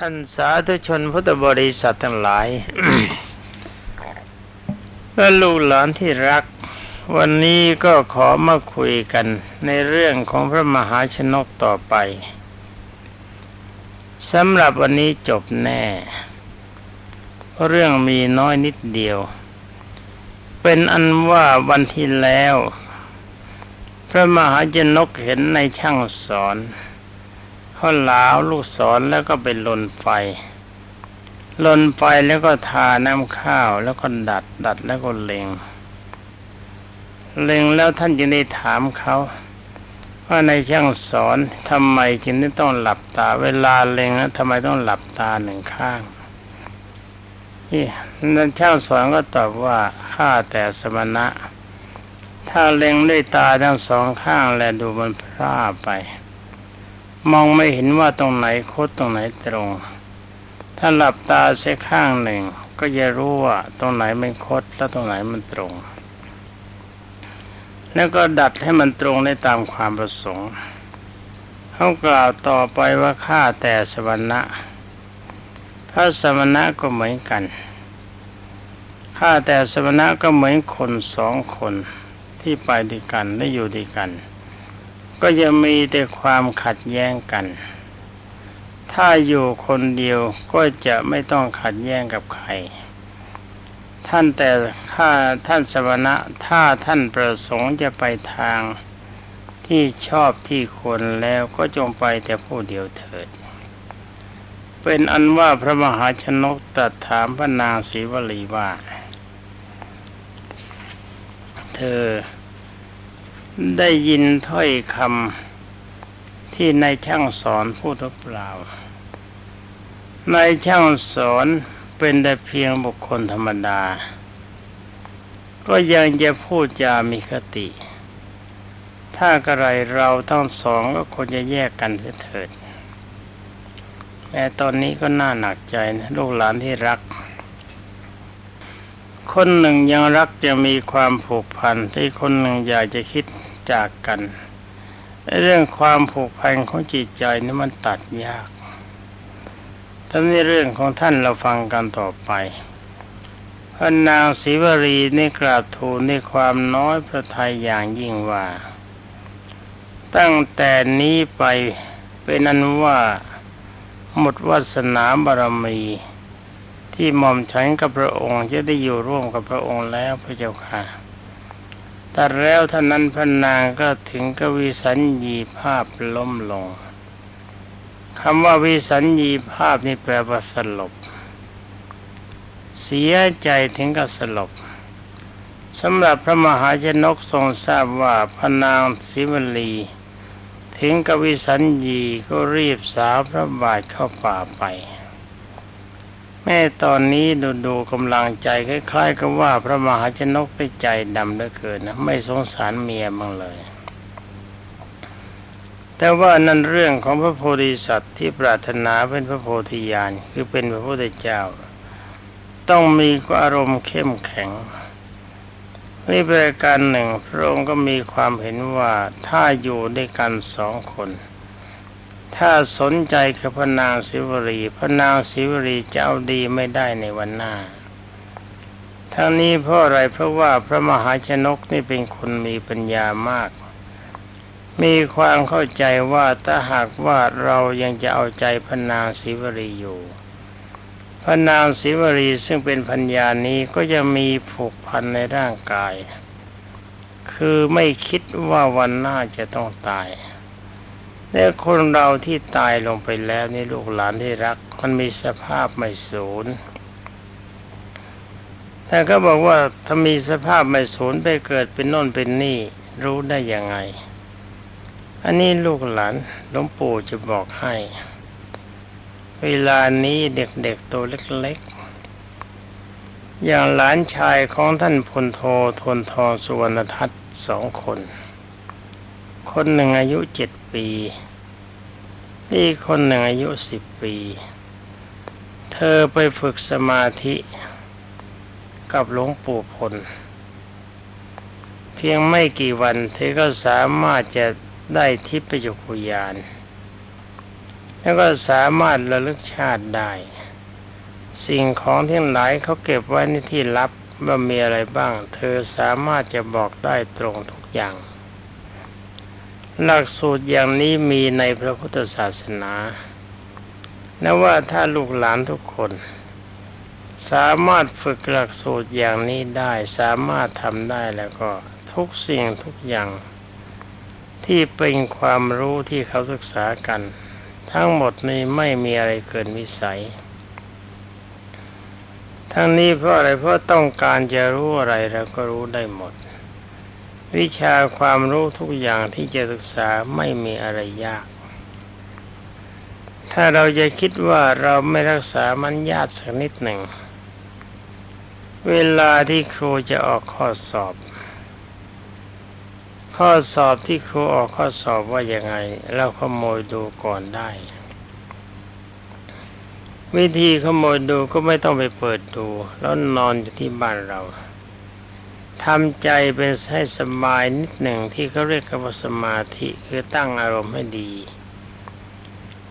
ท่านสาธุชนพุทธบริษัททั้งหลายและลูกหลานที่รัก วันนี้ก็ขอมาคุยกันในเรื่องของพระมหาชนกต่อไปสำหรับวันนี้จบแน่ เพราะเรื่องมีน้อยนิดเดียว เป็นอันว่าวันที่แล้ว พระมหาชนกเห็นในช่างสอน ขาหลาวลูกศรแล้วก็ไปลนไฟ ลนไฟแล้วก็ทาน้ำข้าวแล้วก็ดัด ดัดแล้วก็เล็ง เล็งแล้วท่านจึงได้ถามเขาว่าในช่างสอนทำไมจึงต้องหลับตา เวลาเล็งแล้วทำไมต้องหลับตาหนึ่งข้างนี่นั่นช่างสอนก็ตอบว่าข้าแต่สมณะ ถ้าเล็งด้วยตาทั้งสองข้าง แลดูมันพร่าไป มองไม่เห็นว่าตรงไหนโคดตรงไหนตรง ถ้าหลับตาเสียข้างหนึ่ง ก็จะรู้ว่าตรงไหนมันโคดแล้วตรงไหนมันตรง แล้วก็ดัดให้มันตรงได้ตามความประสงค์เขากล่าวต่อไปว่าข้าแต่สวรรณะพระสมณะก็เหมือนกันข้าแต่สมณะก็เหมือนคนสองคนที่ไปด้วยกันและอยู่ด้วยกัน ก็จะมีแต่ความขัดแย้งกัน ถ้าอยู่คนเดียวก็จะไม่ต้องขัดแย้งกับใคร ท่านแต่ถ้าท่านสมณะถ้าท่านประสงค์จะไปทางที่ชอบที่ควรแล้วก็จงไปแต่ผู้เดียวเถิด เป็นอันว่าพระมหาชนกตรัสถามพระนางศรีวลีว่า เธอ ได้ยินถ้อยคำที่ในช่างสอนพูดหรือเปล่าในช่างสอนเป็นแต่เพียงบุคคลธรรมดา ก็ยังจะพูดจามีคติ ถ้ากระไรเราทั้งสองก็ควรจะแยกกันเสถิดแม้ตอนนี้ก็น่าหนักใจนะลูกหลานที่รัก คนหนึ่งยังรักจะมีความผูกพันที่คนหนึ่งอยากจะคิด จากกัน เรื่องความผูกพันของจิตใจนี่มันตัดยากทั้งในเรื่องของท่านเราฟังกันต่อไปพระนางศรีวรีนี่กราบทูลในความน้อยพระทัยอย่างยิ่งว่า ตั้งแต่นี้ไปเป็นนั้นว่าหมดวาสนาบารมี ที่หม่อมฉันกับพระองค์จะได้อยู่ร่วมกับพระองค์แล้วพระเจ้าค่ะ แต่แล้วท่านนั้นพระนางก็ถึงกวิสัญญีภาพล้มลงคำว่าวิสัญญีภาพนี่แปลว่าสลบ เสียใจถึงกับสลบสำหรับพระมหาชนกทรงทราบว่าพระนางศิวลีถึงกวิสัญญีก็รีบสาวพระบาทเข้าป่าไป แม่ตอนนี้ดูดูกำลังใจคล้ายๆกับว่าพระมหาชนกได้ใจดำเหลือเกินนะไม่สงสารเมียบ้างเลย แต่ว่านั่นเรื่องของพระโพธิสัตว์ที่ปรารถนาเป็นพระโพธิญาณคือเป็นพระพุทธเจ้า ต้องมีอารมณ์เข้มแข็งนี่เป็นการหนึ่งพระองค์ก็มีความเห็นว่าถ้าอยู่ด้วยกันสองคน ถ้าสนใจกับพระนางศิวรีพระนางศิวรีจะเอาดีไม่ได้ในวันหน้า ทั้งนี้เพราะอะไรเพราะว่าพระมหาชนกนี่เป็นคนมีปัญญามาก มีความเข้าใจว่าถ้าหากว่าเรายังจะเอาใจพระนางศิวรีอยู่พระนางศิวรีซึ่งเป็นพัญญานี้ก็จะมีผูกพันในร่างกาย คือไม่คิดว่าวันหน้าจะต้องตาย และคนเราที่ตายลงไปแล้วนี่ลูกหลานที่รัก มันมีสภาพไม่สูญแต่ก็บอกว่าถ้ามีสภาพไม่สูญไปเกิดเป็นน่นเป็นนี่ รู้ได้ยังไง อันนี้ลูกหลานหลวงปู่จะบอกให้ เวลานี้เด็กๆตัวเล็กๆ อย่างหลานชายของท่านพลโททนทองสุวรรณทัศน์สองคน คนหนึ่งอายุเจ็ดปีนี่คนหนึ่งอายุสิบปี เธอไปฝึกสมาธิกับหลวงปู่พล เพียงไม่กี่วันเธอก็สามารถจะได้ทิพยคุยาน แล้วก็สามารถระลึกชาติได้ สิ่งของที่หลายเขาเก็บไว้ในที่ลับว่ามีอะไรบ้าง เธอสามารถจะบอกได้ตรงทุกอย่าง หลักสูตรอย่างนี้มีในพระพุทธศาสนาและว่าถ้าลูกหลานทุกคน สามารถฝึกหลักสูตรอย่างนี้ได้ สามารถทำได้แล้วก็ทุกสิ่งทุกอย่าง ที่เป็นความรู้ที่เขาศึกษากัน ทั้งหมดนี้ไม่มีอะไรเกินวิสัย ทั้งนี้เพราะอะไรเพราะต้องการจะรู้อะไรเราก็รู้ได้หมด วิชาความรู้ทุกอย่างที่จะศึกษาไม่มีอะไรยาก ถ้าเราจะคิดว่าเราไม่รักษามันยากสักนิดหนึ่ง เวลาที่ครูจะออกข้อสอบ ข้อสอบที่ครูออกข้อสอบว่ายังไง เราขโมยดูก่อนได้ วิธีขโมยดูก็ไม่ต้องไปเปิดดู แล้วนอนอยู่ที่บ้านเรา ทำใจเป็นให้สบายนิดหนึ่งที่เขาเรียกว่าสมาธิคือตั้งอารมณ์ให้ดี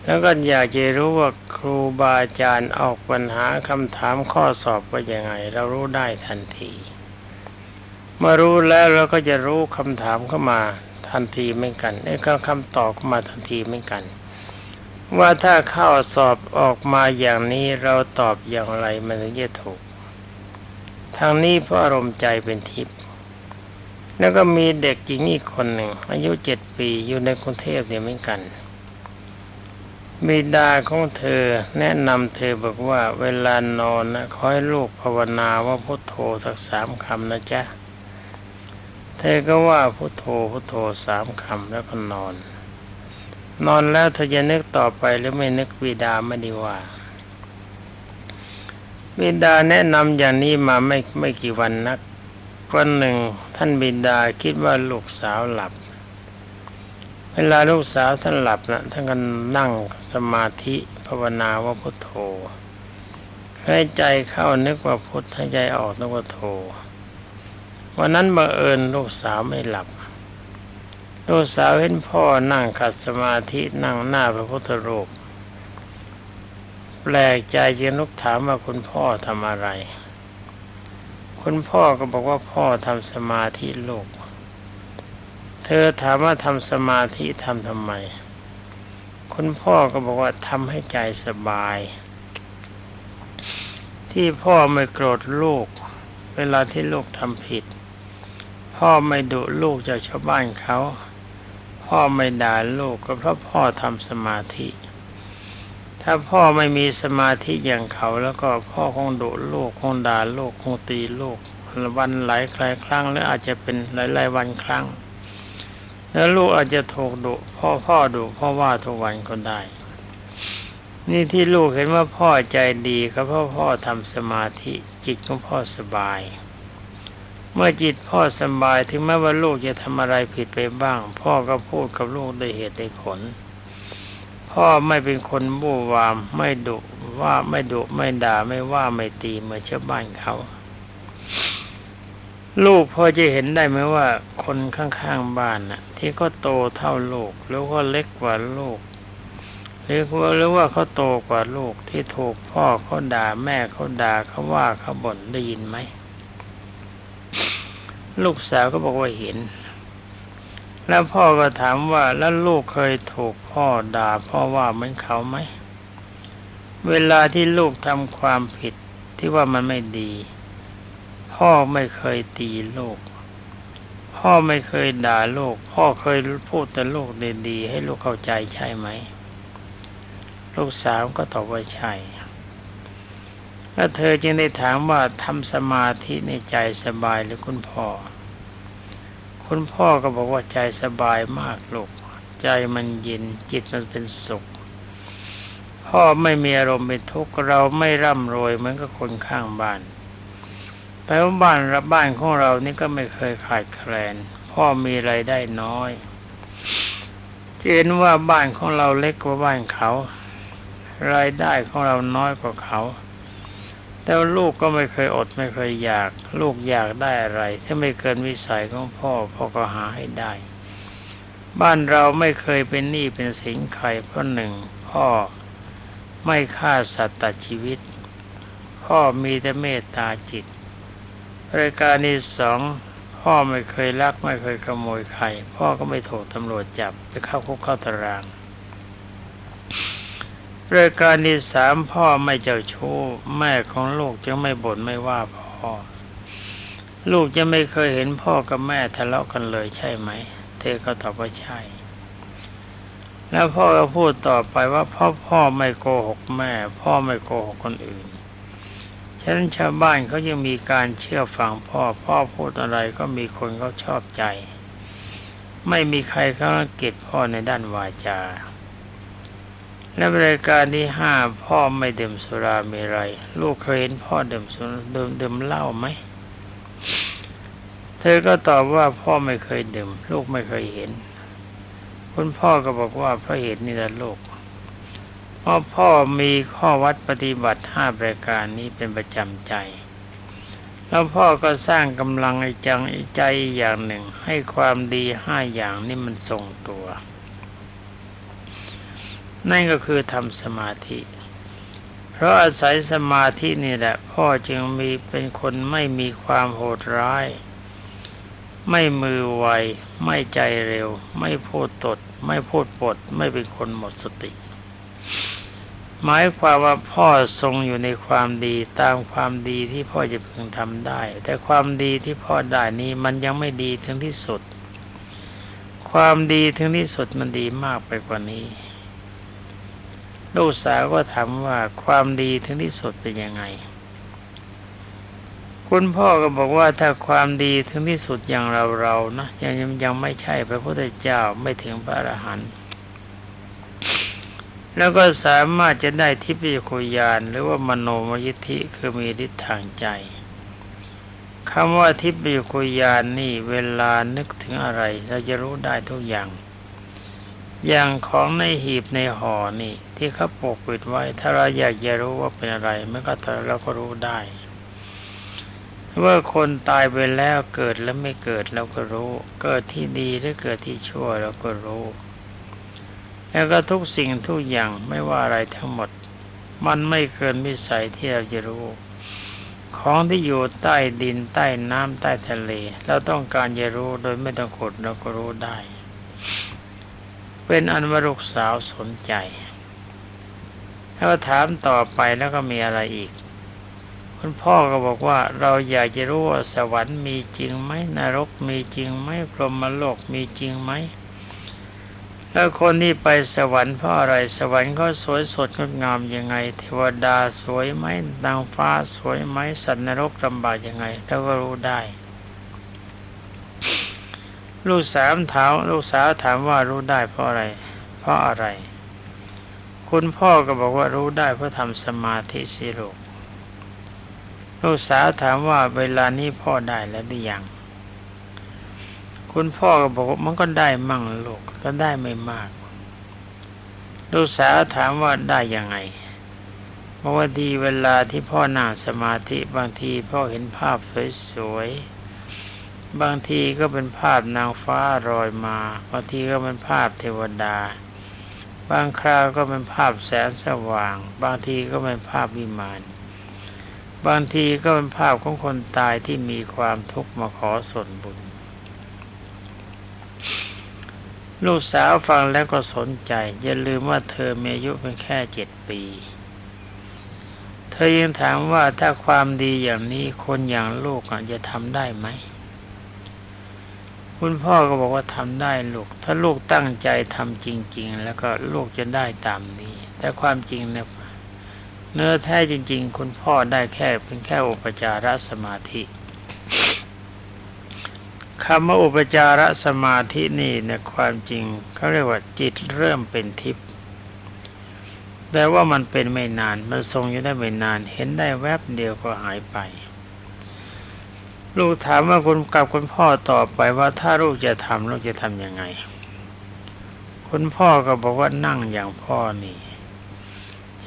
แล้วก็อยากจะรู้ว่าครูบาอาจารย์ออกปัญหาคำถามข้อสอบว่ายังไง เรารู้ได้ทันทีเมื่อรู้แล้วเราก็จะรู้คำถามเข้ามาทันทีไม่กันไอ้คำคำตอบเข้ามาทันทีไม่กัน ว่าถ้าข้อสอบออกมาอย่างนี้เราตอบอย่างไรมันถึงจะถูก ทางนี้เพราะอารมณ์ใจเป็นทิพย์แล้วก็มีเด็กหญิงอีกคนหนึ่ง อายุเจ็ดปีอยู่ในกรุงเทพเนี่ยเหมือนกันบิดาของเธอแนะนำเธอบอกว่าเวลานอนนะขอให้ลูกภาวนาว่าพุทโธสักสามคำนะจ๊ะ เธอก็ว่าพุทโธพุทโธสามคำแล้วก็นอน นอนแล้วเธอจะนึกต่อไปหรือไม่นึกบิดาไม่ดีว่า บิดาแนะนำอย่างนี้มาไม่ไม่กี่วันนักวันหนึ่งท่านบิดาคิดว่าลูกสาวหลับ เวลาลูกสาวท่านหลับนะท่านก็นั่งสมาธิภาวนาว่าพุทโธให้ใจเข้านึกว่าพุทให้ใจออกนึกว่าโธวันนั้นบังเอิญลูกสาวไม่หลับ ลูกสาวเห็นพ่อนั่งขัดสมาธินั่งหน้าพระพุทธรูป แปลกใจจึงลุกถามว่าคุณพ่อทำอะไร คุณพ่อก็บอกว่าพ่อทำสมาธิลูก เธอถามว่าทำสมาธิทำทำไม คุณพ่อก็บอกว่าทำให้ใจสบาย ที่พ่อไม่โกรธลูก เวลาที่ลูกทำผิด พ่อไม่ดุลูกจากชาวบ้านเขา พ่อไม่ด่าลูกก็เพราะพ่อทำสมาธิ ถ้าพ่อไม่มีสมาธิอย่างเขาแล้วก็พ่อคงดุลูกคงด่าลูกคงตีลูกวันหลายคลายครั้งหรืออาจจะเป็นหลายๆวันครั้ง แล้วลูกอาจจะถูกดุพ่อพ่อดุพ่อว่าทุกวันก็ได้ นี่ที่ลูกเห็นว่าพ่อใจดีก็เพราะพ่อทำสมาธิจิตของพ่อสบาย เมื่อจิตพ่อสบายถึงแม้ว่าลูกจะทำอะไรผิดไปบ้าง พ่อก็พูดกับลูกด้วยเหตุด้วยผล พ่อไม่เป็นคนบู้วาม ไม่ดุว่าไม่ดุไม่ด่าไม่ว่าไม่ตีเหมือนชาวบ้านเขา ลูกพอจะเห็นได้ไหมว่า คนข้างๆบ้านน่ะ ที่เขาโตเท่าลูกหรือว่าเล็กกว่าลูกหรือว่าหรือว่าเขาโตกว่าลูกที่ถูกพ่อเขาด่าแม่เขาด่าเขาว่าเขาบ่นได้ยินไหม ลูกสาวก็บอกว่าเห็น แล้วพ่อก็ถามว่าแล้วลูกเคยถูกพ่อด่าพ่อว่าเหมือนเขาไหม เวลาที่ลูกทำความผิดที่ว่ามันไม่ดี พ่อไม่เคยตีลูก พ่อไม่เคยด่าลูก พ่อเคยพูดแต่ลูกดีๆให้ลูกเข้าใจใช่ไหม ลูกสาวก็ตอบว่าใช่แล้วเธอจึงได้ถามว่าทำสมาธิในใจสบายหรือคุณพ่อ คุณพ่อก็บอกว่าใจสบายมากลูก ใจมันเย็นจิตมันเป็นสุข พ่อไม่มีอารมณ์เป็นทุกข์เราไม่ร่ำรวยเหมือนกับคนข้างบ้าน แต่ว่าบ้านเราบ้านของเรานี่ก็ไม่เคยขาดแคลน พ่อมีไรายได้น้อยเห็นว่าบ้านของเราเล็กกว่าบ้านเขา รายได้ของเราน้อยกว่าเขา แต่ว่าลูกก็ไม่เคยอดไม่เคยอยาก ลูกอยากได้อะไร ถ้าไม่เกินวิสัยของพ่อพ่อก็หาให้ได้ บ้านเราไม่เคยเป็นหนี้เป็นสินใครเพราะหนึ่ง พ่อพ่อไม่ฆ่าสัตว์ตัดชีวิต พ่อมีแต่เมตตาจิตรายการที่สองพ่อไม่เคยลักไม่เคยขโมยใคร พ่อก็ไม่ถูกตำรวจจับไปเข้าคุกเข้าตาราง รายการที่สามพ่อไม่เจ้าชู้ แม่ของลูกจึงไม่บ่นไม่ว่าพ่อ ลูกจะไม่เคยเห็นพ่อกับแม่ทะเลาะกันเลยใช่ไหม เธอก็ตอบว่าใช่ แล้วพ่อก็พูดต่อไปว่าพ่อพ่อไม่โกหกแม่ พ่อไม่โกหกคนอื่นฉะนั้นชาวบ้านเขายังมีการเชื่อฟังพ่อพ่อพูดอะไรก็มีคนเขาชอบใจ ไม่มีใครเขาเกลียจพ่อในด้านวาจา และรายการที่ห้าพ่อไม่ดื่มสุราเมรัยลูกเคยเห็นพ่อดื่มสุราดื่มดื่มเหล้าไหมเธอก็ตอบว่าพ่อไม่เคยดื่ม ลูกไม่เคยเห็น คุณพ่อก็บอกว่าเพราะเหตุนี้ละลูกเพราะพ่อมีข้อวัดปฏิบัติห้าประการนี้เป็นประจำใจ แล้วพ่อก็สร้างกำลังไอ้จังไอ้ใจอย่างหนึ่ง ให้ความดีห้าอย่างนี้มันทรงตัว นั่นก็คือทำสมาธิ เพราะอาศัยสมาธินี่แหละ พ่อจึงมีเป็นคนไม่มีความโหดร้าย ไม่มือไว ไม่ใจเร็ว ไม่พูดตด ไม่พูดปด ไม่เป็นคนหมดสติ หมายความว่าพ่อทรงอยู่ในความดีตามความดีที่พ่อจะพึงทำได้ แต่ความดีที่พ่อได้นี้มันยังไม่ดีถึงที่สุด ความดีถึงที่สุดมันดีมากไปกว่านี้ ลูกสาวก็ถามว่าความดีถึงที่สุดเป็นยังไง คุณพ่อก็บอกว่าถ้าความดีถึงที่สุดอย่างเราเรานะยังยังยังไม่ใช่พระพุทธเจ้าไม่ถึงพระอรหันต์แล้วก็สามารถจะได้ทิพยคุยานหรือว่ามโนมยิทธิคือมีฤทธิ์ทางใจคำว่าทิพยคุยานนี่เวลานึกถึงอะไร เราจะรู้ได้ทุกอย่าง อย่างของในหีบในห่อนี่ ที่เขาปกปิดไว้ ถ้าเราอยากจะรู้ว่าเป็นอะไรมันก็เราก็รู้ได้ ว่าคนตายไปแล้วเกิดแล้วไม่เกิดเราก็รู้ เกิดที่ดีหรือเกิดที่ชั่วเราก็รู้ แล้วก็ทุกสิ่งทุกอย่างไม่ว่าอะไรทั้งหมด มันไม่เกินวิสัยที่เราจะรู้ ของที่อยู่ใต้ดินใต้น้ำใต้ทะเล เราต้องการจะรู้โดยไม่ต้องขุดเราก็รู้ได้ เป็นอันว่าลูกสาวสนใจแล้วถามต่อไปแล้วก็มีอะไรอีก คุณพ่อก็บอกว่าเราอยากจะรู้ว่าสวรรค์มีจริงไหมนรกมีจริงไหมพรหมโลกมีจริงไหมแล้วคนที่ไปสวรรค์เพราะอะไรสวรรค์เขาสวยสดงดงามยังไง เทวดาสวยไหมนางฟ้าสวยไหมสัตว์นรกลำบากยังไงเราก็รู้ได้ ลูกสาวถามลูกสาวถามว่ารู้ได้เพราะอะไร เพราะอะไร คุณพ่อก็บอกว่ารู้ได้เพราะทำสมาธิสิลูกลูกสาวถามว่าเวลานี้พ่อได้แล้วหรือยังคุณพ่อก็บอกว่ามันก็ได้มั่งลูกก็ได้ไม่มาก ลูกสาวถามว่าได้ยังไงบอกว่าดีเวลาที่พ่อนั่งสมาธิบางทีพ่อเห็นภาพสวยๆ บางทีก็เป็นภาพนางฟ้ารอยมาบางทีก็เป็นภาพเทวดา บางคราวก็เป็นภาพแสงสว่าง บางทีก็เป็นภาพวิมานบางทีก็เป็นภาพของคนตายที่มีความทุกข์มาขอส่วนบุญ ลูกสาวฟังแล้วก็สนใจ อย่าลืมว่าเธอมีอายุเพียงแค่เจ็ดปี เธอยังถามว่าถ้าความดีอย่างนี้คนอย่างลูกจะทำได้ไหม คุณพ่อก็บอกว่าทำได้ลูก ถ้าลูกตั้งใจทำจริง ๆ แล้วก็ลูกจะได้ตามนี้ แต่ความจริงเนี่ยเนื้อแท้จริง ๆ คุณพ่อได้แค่เพียงแค่อุปจารสมาธิคำว่าอุปจารสมาธินี่เนี่ยความจริงเขาเรียกว่าจิตเริ่มเป็นทิพย์แต่ว่ามันเป็นไม่นาน มันทรงอยู่ได้ไม่นาน เห็นได้แวบเดียวก็หายไป ลูกถามว่าคุณกับคุณพ่อต่อไปว่าถ้าลูกจะทำลูกจะทำยังไง คุณพ่อก็บอกว่านั่งอย่างพ่อนี่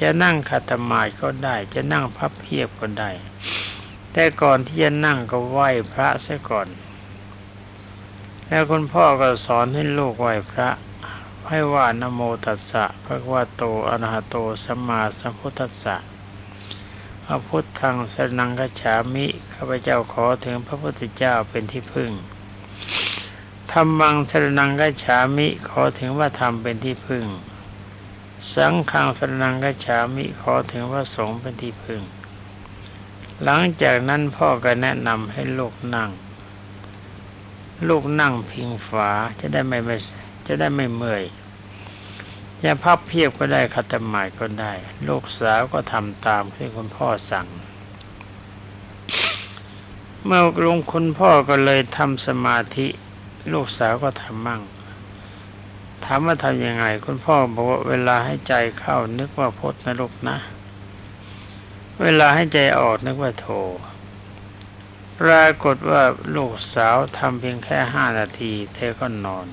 จะนั่งขัตมาก็ได้ จะนั่งพับเพียบก็ได้ แต่ก่อนที่จะนั่งก็ไหว้พระซะก่อน แล้วคุณพ่อก็สอนให้ลูกไหว้พระให้ว่านโมตัสสะพระว่าโตอะรหะโตสัมมาสัมพุทธัสสะ พระพุทธังสนังกฉามิ ข้าพเจ้าขอถึงพระพุทธเจ้าเป็นที่พึ่งธรรมังสนังกฉามิ ขอถึงว่าธรรมเป็นที่พึ่ง สังฆังสนังกฉามิ ขอถึงว่าสงฆ์เป็นที่พึ่ง หลังจากนั้นพ่อก็แนะนำให้ลูกนั่ง ลูกนั่งพิงฝาจะได้ไม่ไม่จะได้ไม่เมื่อย จะพับเพียบก็ได้คัตหมายก็ได้ ลูกสาวก็ทำตามที่คุณพ่อสั่ง เมื่อลุงคุณพ่อก็เลยทำสมาธิ ลูกสาวก็ทำมั่งถามว่าทำยังไง คุณพ่อบอกว่าเวลาให้ใจเข้านึกว่าพดนะลูกนะ เวลาให้ใจออกนึกว่าโทปรากฏว่าลูกสาวทำเพียงแค่ห้านาที เธอก็นอน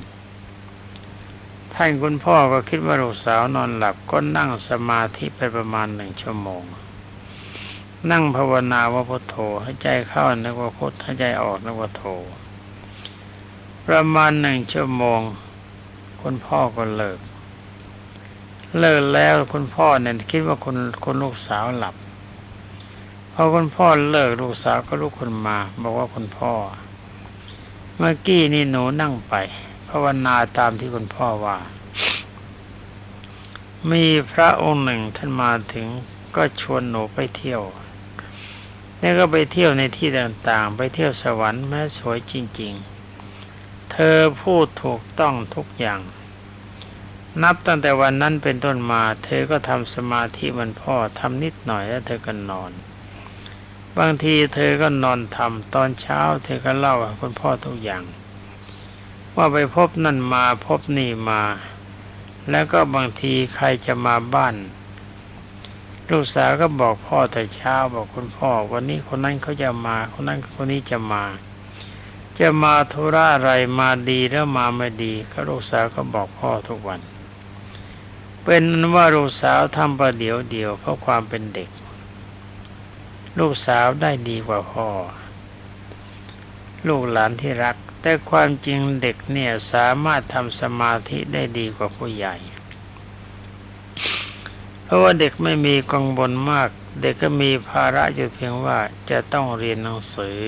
ท่านคุณพ่อก็คิดว่าลูกสาวนอนหลับก็นั่งสมาธิไปประมาณหนึ่งชั่วโมง นั่งภาวนาว่าพุทโธให้ใจเข้านึกว่าพุทให้ใจออกนึกว่าโธประมาณหนึ่งชั่วโมง คุณพ่อก็เลิก เลิกแล้วคุณพ่อเนี่ยคิดว่าคุณคุณลูกสาวหลับพอคุณพ่อเลิกลูกสาวก็ลุกขึ้นมา บอกว่าคุณพ่อ เมื่อกี้นี่หนูนั่งไป ภาวนาตามที่คุณพ่อว่า มีพระองค์หนึ่งท่านมาถึงก็ชวนหนูไปเที่ยวนี่ก็ไปเที่ยวในที่ต่างๆ ไปเที่ยวสวรรค์แม้สวยจริง ๆ เธอพูดถูกต้องทุกอย่าง นับตั้งแต่วันนั้นเป็นต้นมา เธอก็ทำสมาธิมันพ่อทำนิดหน่อยแล้วเธอก็นอน บางทีเธอก็นอนทำตอนเช้า เธอก็เล่าให้คุณพ่อทุกอย่าง ว่าไปพบนั่นมาพบนี่มา แล้วก็บางทีใครจะมาบ้าน ลูกสาวก็บอกพ่อแต่เช้าบอกคุณพ่อ วันนี้คนนั้นเขาจะมา คนนั้นคนนี้จะมา จะมาธุระอะไรมาดีแล้วมาไม่ดี ก็ลูกสาวก็บอกพ่อทุกวัน เป็นว่าลูกสาวทำประเดี๋ยวเดียวเพราะความเป็นเด็ก ลูกสาวได้ดีกว่าพ่อ ลูกหลานที่รัก แต่ความจริงเด็กเนี่ยสามารถทำสมาธิได้ดีกว่าผู้ใหญ่ เพราะว่าเด็กไม่มีกังวลมาก เด็กก็มีภาระอยู่เพียงว่าจะต้องเรียนหนังสือ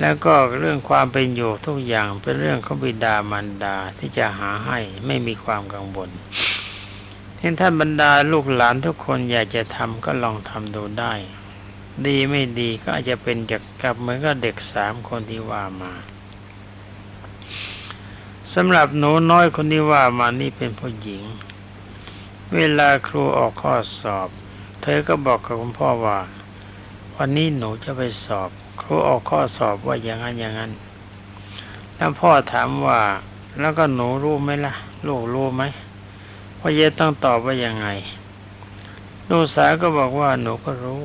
แล้วก็เรื่องความเป็นอยู่ทุกอย่างเป็นเรื่องของบิดามารดาที่จะหาให้ไม่มีความกังวลเห็นท่านบรรดาลูกหลานทุกคนอยากจะทำก็ลองทำดูได้ ดีไม่ดีก็อาจจะเป็นจากกับเหมือนกับเด็กสามคนที่ว่ามาสำหรับหนูน้อยคนที่ว่ามานี่เป็นผู้หญิง เวลาครูออกข้อสอบ เธอก็บอกกับคุณพ่อว่า วันนี้หนูจะไปสอบ ครูออกข้อสอบว่าอย่างนั้นอย่างนั้น แล้วพ่อถามว่า แล้วก็หนูรู้ไหมล่ะ ลูกรู้ไหมว่าเยต้องตอบว่ายังไงลูกสาวก็บอกว่าหนูก็รู้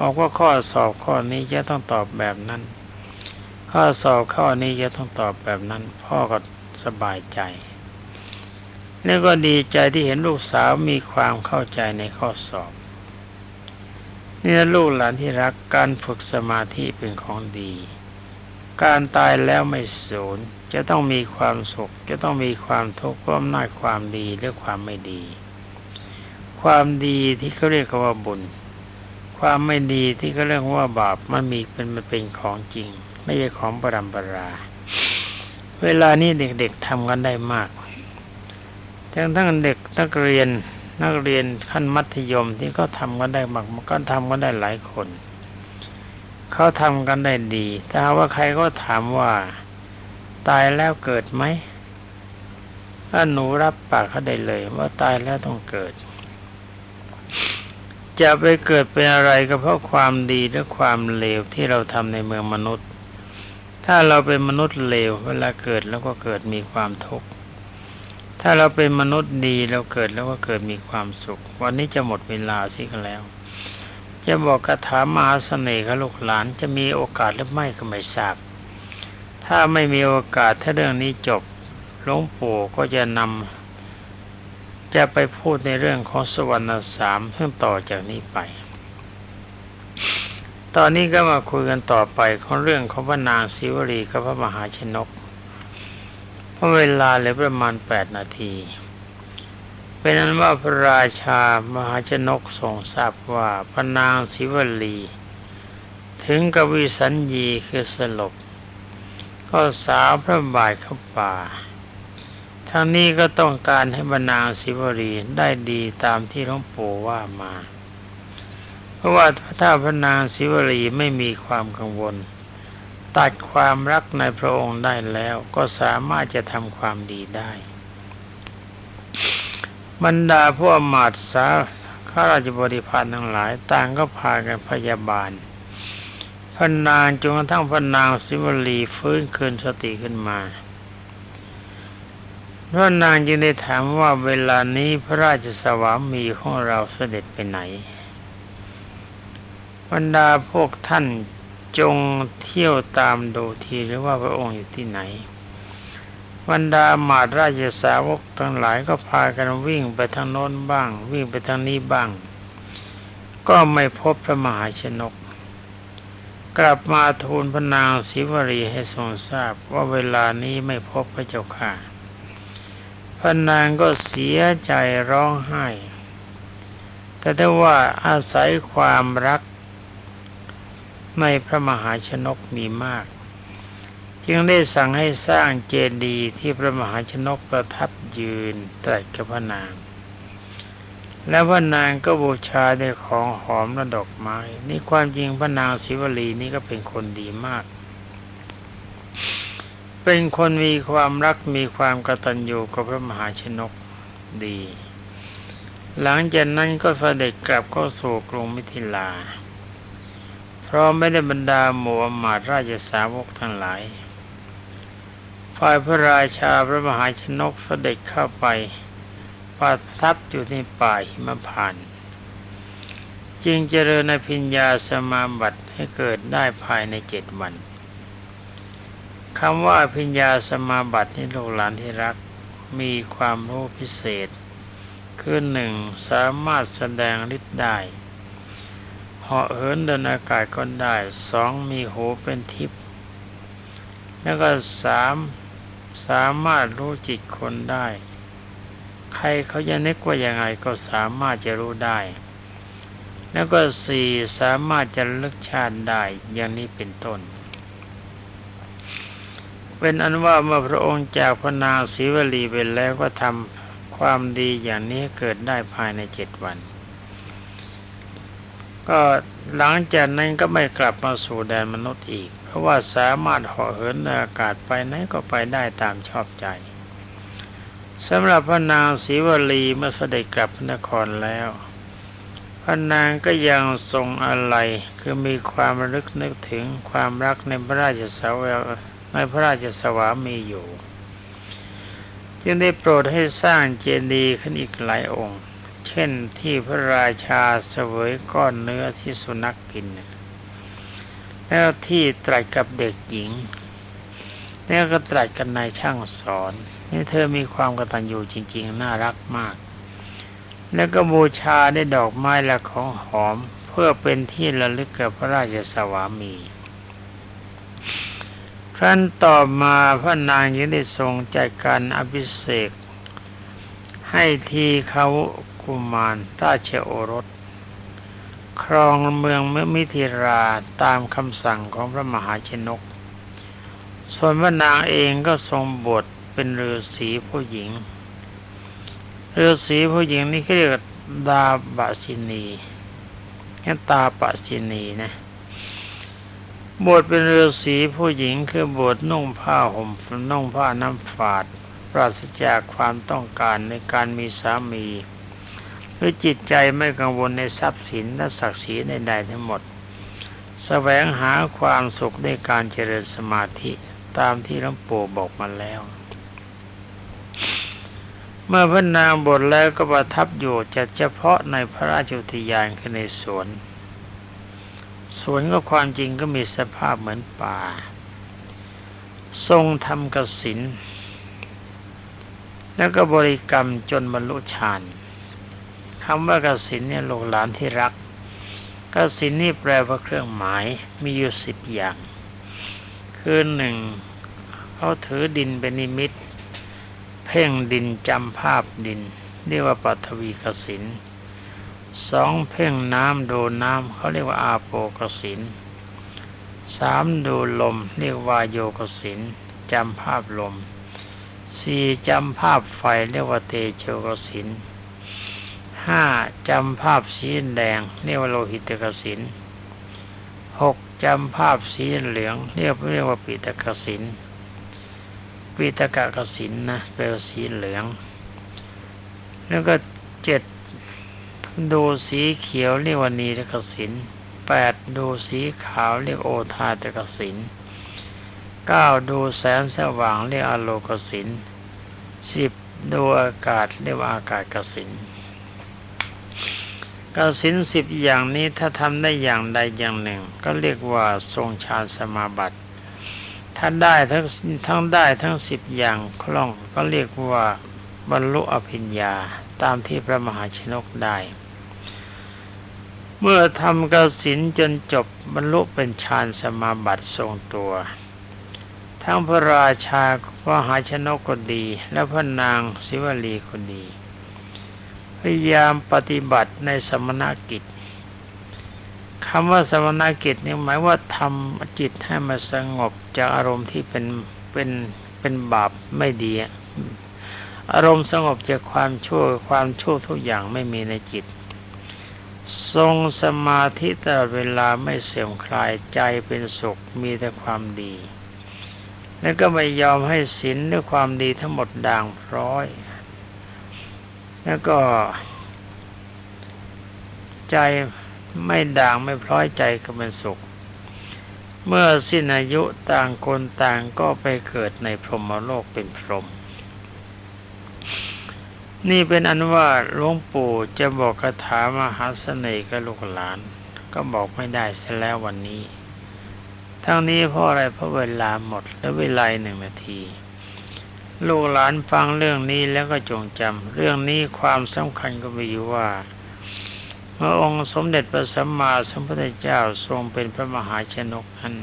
ออกว่าข้อสอบข้อนี้จะต้องตอบแบบนั้น ข้อสอบข้อนี้จะต้องตอบแบบนั้น พ่อก็สบายใจ แล้วก็ดีใจที่เห็นลูกสาวมีความเข้าใจในข้อสอบนี่ลูกหลานที่รักการฝึกสมาธิเป็นของดี การตายแล้วไม่สูญจะต้องมีความสุข จะต้องมีความทุกข์ราะอำนาความดีหรือความไม่ดี ความดีที่เขาเรียกว่าบุญ ความไม่ดีที่เขาเรียกว่าบาปมันมีเป็นมันเป็นของจริง ไม่ใช่ของปรำปรา เวลานี้เด็กๆทำกันได้มากทั้งทั้งเด็กนักเรียนนักเรียนขั้นมัธยมที่เขาทำกันได้มากมันก็ทำกันได้หลายคน เขาทำกันได้ดี ถ้าว่าใครก็ถามว่า ตายแล้วเกิดไหมถ้าหนูรับปากเขาได้เลย ว่าตายแล้วต้องเกิด จะไปเกิดเป็นอะไรก็เพราะความดีและความเลวที่เราทำในเมืองมนุษย์ ถ้าเราเป็นมนุษย์เลวเวลาเกิดแล้วก็เกิดมีความทุกข์ถ้าเราเป็นมนุษย์ดีเราเกิดแล้วก็เกิดมีความสุข วันนี้จะหมดเวลาสิกันแล้ว จะบอกคาถามหาเสน่ห์กับลูกหลานจะมีโอกาสหรือไม่ก็ไม่ทราบ ถ้าไม่มีโอกาสถ้าเรื่องนี้จบหลวงปู่ก็จะนำ จะไปพูดในเรื่องของสวรรค์สามเพิ่มต่อจากนี้ไป ตอนนี้ก็มาคุยกันต่อไปของเรื่องของพระนางศิวลีกับพระมหาชนกเพราะเวลาเหลือประมาณแปดนาทีเป็นนั้นว่าพระราชามหาชนกทรงทราบว่าพระนางศิวลี ถึงกบวิสัญญีคือสลบ ก็สาวพระบาทเข้าป่า ทั้งนี้ก็ต้องการให้บรรนางศิวลีได้ดีตามที่หลวงปู่ว่ามา เพราะว่าถ้าพระนางศิวลีไม่มีความกังวล ตัดความรักในพระองค์ได้แล้วก็สามารถจะทำความดีได้บรรดาผู้อมาตสาข้าราชบริพารทั้งหลาย ต่างก็พากันพยาบาลพระนางจนกระทั่งพระนางศิวลีฟื้นคืนสติขึ้นมา พระนางจึงได้ถามว่าเวลานี้พระราชสวามีของเราเสด็จไปไหน บรรดาพวกท่านจงเที่ยวตามดูทีหรือว่าพระองค์อยู่ที่ไหน บรรดามาดราชสาวกทั้งหลายก็พากันวิ่งไปทางโน้นบ้าง วิ่งไปทางนี้บ้าง ก็ไม่พบพระมหาชนก กลับมาทูลพระนางศิวรีให้ทรงทราบว่าเวลานี้ไม่พบพระเจ้าค่ะ พระนางก็เสียใจร้องไห้ แต่ได้ว่าอาศัยความรักในพระมหาชนกมีมาก จึงได้สั่งให้สร้างเจดีย์ที่พระมหาชนกประทับยืนตรัสกับพระนาง แล้วพระนางก็บูชาด้วยของหอมและดอกไม้ นี่ความจริงพระนางศิวลีนี่ก็เป็นคนดีมาก เป็นคนมีความรักมีความกตัญญูกับพระมหาชนกดี หลังจากนั้นก็เสด็จกลับเข้าสู่กรุงมิถิลา เพราะไม่ได้บรรดาหมู่อมาตราชสาวกทั้งหลายฝ่ายพระราชาพระมหาชนกเสด็จเข้าไปประทับอยู่ในป่าหิมพานต์จึงเจริญอภิญญาสมาบัติให้เกิดได้ภายในเจ็ดวัน คำว่าพิญญาสมาบัตินี่ลูกหลานที่รักมีความรู้พิเศษ คือหนึ่งสามารถแสดงฤทธิ์ได้เหาะเหินเดินอากาศก็ได้สองมีหูเป็นทิพย์แล้วก็สามสามารถรู้จิตคนได้ ใครเขาจะนึกว่ายังไงก็สามารถจะรู้ได้ แล้วก็สี่สามารถจะลึกชาติได้อย่างนี้เป็นต้น เป็นอันว่าเมื่อพระองค์จากพระนางศรีวลีไปแล้วก็ทำความดีอย่างนี้เกิดได้ภายในเจ็ดวัน ก็หลังจากนั้นก็ไม่กลับมาสู่แดนมนุษย์อีก เพราะว่าสามารถเหาะเหินในอากาศไปไหนก็ไปได้ตามชอบใจสำหรับพระนางศรีวลีเมื่อเสด็จกลับพระนครแล้วพระนางก็ยังทรงอะไรคือมีความรึกนึกถึงความรักในพระราชสาว ในพระราชสวามีอยู่ จึงได้โปรดให้สร้างเจดีย์ขึ้นอีกหลายองค์ เช่นที่พระราชาเสวยก้อนเนื้อที่สุนัขกกิน แล้วที่ตรัสกับเด็กหญิง แล้วก็ตรัสกันนายช่างสอน นี่เธอมีความกตัญญูจริง ๆ น่ารักมาก แล้วก็บูชาได้ดอกไม้และของหอมเพื่อเป็นที่ระลึกกับพระราชสวามี ครั้นต่อมาพระนางยังได้ทรงจัดการอภิเษกให้ทีเขากุมารราชโอรส ครองเมืองเมื่อมิถิราตามคำสั่งของพระมหาชนก ส่วนพระนางเองก็ทรงบทเป็นฤาษีผู้หญิงฤาษีผู้หญิงนี่เรียกดาบะชินีแค่ตาปะชินีนะ บทเป็นฤาษีผู้หญิงคือบทนุ่งผ้าห่มนุ่งผ้าน้ำฝาด ปราศจากความต้องการในการมีสามีหรือจิตใจไม่กังวลในทรัพย์สินและศักดิ์ศรีในใดทั้งหมดสแสวงหาความสุขในการเจริญสมาธิตามที่หลวงปู่บอกมาแล้ว เมื่อพระนางบทแล้วก็ประทับอยู่จะเฉพาะในพระราชอุทยานคือในสวน สวนก็ความจริงก็มีสภาพเหมือนป่า ทรงทำกสินแล้วก็บริกรรมจนบรรลุฌานคำว่ากสินเนี่ยลูกหลานที่รักกสินนี่แปลว่าเครื่องหมายมีอยู่สิบอย่าง คือหนึ่งเขาถือดินเป็นนิมิต เพ่งดินจำภาพดิน เรียกว่าปัทวีกสิน สองเพ่งน้ำดูน้ำเขาเรียกว่าอาโปกสินสามดูลมเรียกว่าโยกสินจำภาพลมสี่จำภาพไฟเรียกว่าเตโชกสินห้าจำภาพสีแดงเรียกว่าโลหิตกสินหกจำภาพสีเหลืองเรียกเรียกว่าปิตกสินปิตกกสินนะแปลว่าสีเหลือง แล้วก็เจ็ด ดูสีเขียวเรียกว่านีตกสินแปดดูสีขาวเรียกโอทาตกสินเก้าดูแสงสว่างเรียกอโลกสินสิบดูอากาศเรียกว่าอากาศกสินกสินสิบอย่างนี้ถ้าทำได้อย่างใดอย่างหนึ่ง ก็เรียกว่าทรงฌานสมาบัติถ้าได้ทั้งทั้งได้ทั้งสิบอย่างคล่องก็เรียกว่าบรรลุอภิญญาตามที่พระมหาชนกได้ เมื่อทำกสินจนจบบรรลุเป็นฌานสมาบัติทรงตัว ทั้งพระราชาพระหาชนกก็ดี และพระนางศิวลีก็ดี พยายามปฏิบัติในสมณกิจคำว่าสมณกิจนี่หมายว่าทำจิตให้มันสงบจากอารมณ์ที่เป็นเป็นเป็นบาปไม่ดี อารมณ์สงบจากความชั่วความชั่วทุกอย่างไม่มีในจิต ทรงสมาธิตลอดเวลาไม่เสื่อมคลายใจเป็นสุขมีแต่ความดี แล้วก็ไม่ยอมให้ศีลด้วยความดีทั้งหมดด่างพร้อย แล้วก็ ใจไม่ด่างไม่พร้อยใจก็เป็นสุข เมื่อสิ้นอายุต่างคนต่างก็ไปเกิดในพรหมโลกเป็นพรหม นี่เป็นอันว่าหลวงปู่จะบอกคาถามหาเสน่ห์กับลูกหลาน ก็บอกไม่ได้เสียแล้ววันนี้ ทั้งนี้เพราะอะไรเพราะเวลาหมดและเวลาหนึ่งนาที ลูกหลานฟังเรื่องนี้แล้วก็จงจำเรื่องนี้ความสำคัญก็มีอยู่ว่าเมื่อองค์สมเด็จพระสัมมาสัมพุทธเจ้าทรงเป็นพระมหาชนกนั้น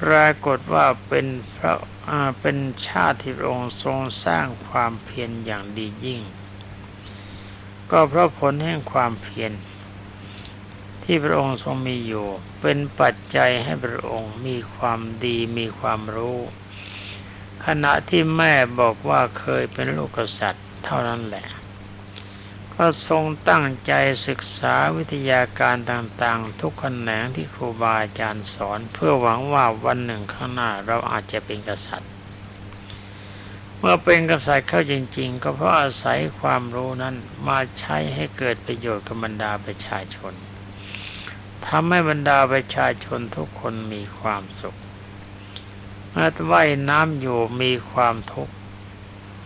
ปรากฏว่าเป็นพระ เป็นชาติที่พระองค์ทรงสร้างความเพียรอย่างดียิ่ง ก็เพราะผลแห่งความเพียรที่พระองค์ทรงมีอยู่ เป็นปัจจัยให้พระองค์มีความดีมีความรู้ ขณะที่แม่บอกว่าเคยเป็นลูกกษัตริย์เท่านั้นแหละ ก็ทรงตั้งใจศึกษาวิทยาการต่างๆ ทุกแขนงที่ครูบาอาจารย์สอน เพื่อหวังว่าวันหนึ่งข้างหน้าเราอาจจะเป็นกษัตริย์ เมื่อเป็นกษัตริย์เข้าจริง ๆ ก็เพราะอาศัยความรู้นั้นมาใช้ให้เกิดประโยชน์กับบรรดาประชาชนทำให้บรรดาประชาชนทุกคนมีความสุขเมื่อว่ายน้ำอยู่มีความทุกข์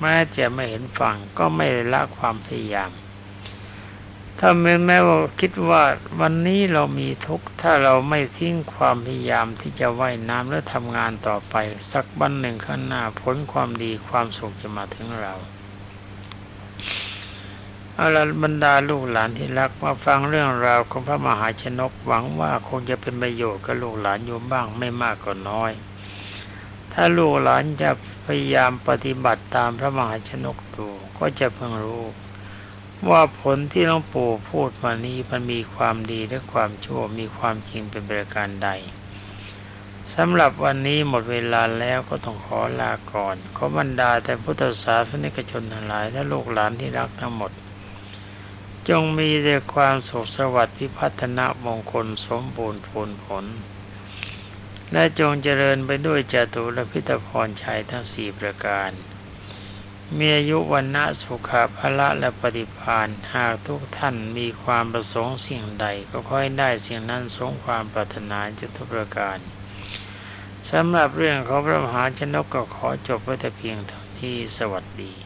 แม้จะไม่เห็นฝั่งก็ไม่ละความพยายาม ถ้าแม้แม้ว่าคิดว่าวันนี้เรามีทุกข์ถ้าเราไม่ทิ้งความพยายามที่จะว่ายน้ำและทำงานต่อไป สักวันหนึ่งข้างหน้าผลความดีความสุขจะมาถึงเราเอาละบรรดาลูกหลานที่รักมาฟังเรื่องราวของพระมหาชนกหวังว่าคงจะเป็นประโยชน์กับลูกหลานโยมบ้างไม่มากก็น้อย ถ้าลูกหลานจะพยายามปฏิบัติตามพระมหาชนกดูก็จะเพิ่งรู้ ว่าผลที่หลวงปู่พูดมานี้มันมีความดีและความชั่วมีความจริงเป็นประการใดสำหรับวันนี้หมดเวลาแล้วก็ต้องขอลาก่อน ขอบรรดาแต่พุทธศาสนิกชนทั้งหลายและลูกหลานที่รักทั้งหมด จงมีแต่ความสุขสวัสดิ์พิพัฒนมงคลสมบูรณ์ผลผล และจงเจริญไปด้วยจตุรพิธพรชัยทั้งสี่ประการ มีอายุวันนะสุขภละและปฏิพานหากทุกท่านมีความประสงค์สิ่งใดก็ค่อยได้สิ่งนั้นสงความปรารถนาจะทุกประการสำหรับเรื่องของพระมหาชนกก็ขอจบไว้แต่เพียงเท่านี้สวัสดี